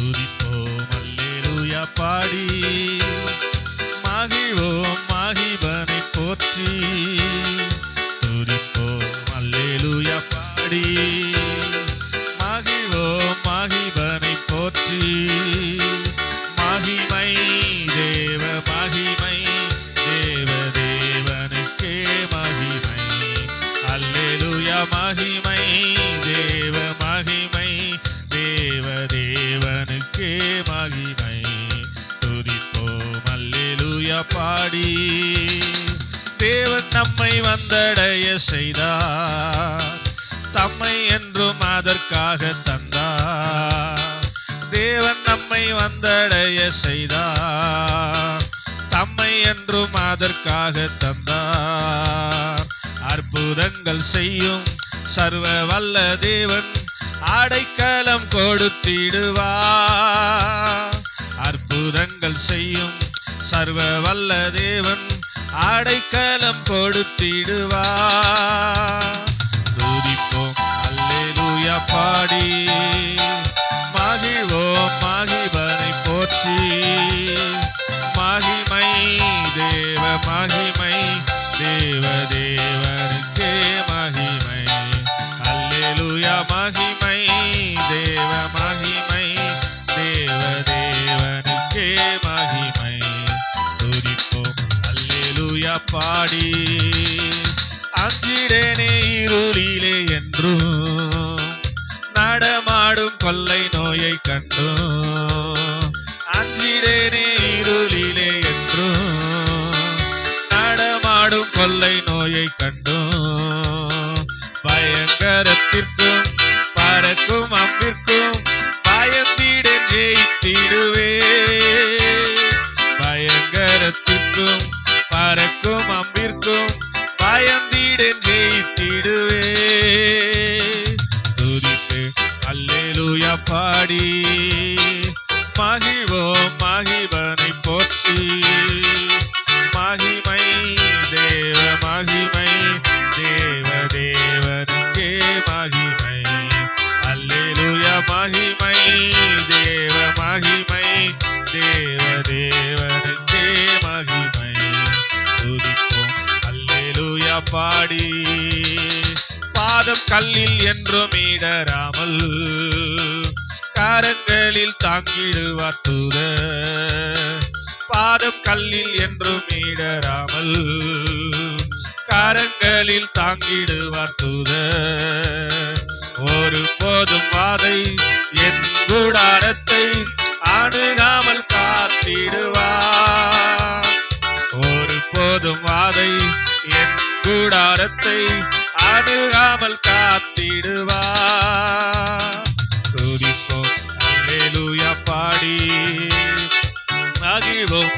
துதிப்போம் அல்லேலூயா பாடி. மகிழ்வோம் மகிபனை போற்றி. பாடி. தேவன் நம்மை வந்தடைய செய்தார். தம்மை என்றும் அதற்காக தந்தார். தேவன் நம்மை வந்தடைய செய்தார். தம்மை என்றும் அதற்காக தந்தார். அற்புதங்கள் செய்யும் சர்வ வல்ல தேவன் அடைக்கலம் கொடுத்திடுவார். அற்புதங்கள் சர்வ வல்ல தேவன் அடைக்கலம் கொடுத்திடுவார். துதிப்போம். அல்லேலூயா பாடி. துதிப்போம் அல்லேலூயா பாடி. அஞ்சிடனே இருளிலே என்றும் நடமாடும் கொள்ளை நோயை கண்டும். அஞ்சிடனே இருளிலே என்றும் நடமாடும் கொள்ளை நோயை கண்டும். பயங்கரத்திற்கும் பறக்கும் அம்பிற்கும் அம்பிற்கும் பயந்திட ஜெயித்திடுவே துதித்து அல்லேலூயா பாடி. பாதம் கல்லில் என்றும் இடராமல் காரங்களில் தாங்கிடுவார் தூர பாதம் கல்லில் என்றும் இடராமல் காரங்களில் தாங்கிடுவார் தூர ஒரு போதும் வாதை என் கூடாரத்தை அணுகாமல் காத்திடுவார். ஒரு போதும் வாதை என் கூடாரத்தை அணுகாமல் காத்திடுவார். துதிப்போம். பாடி. மகிழ்வோம்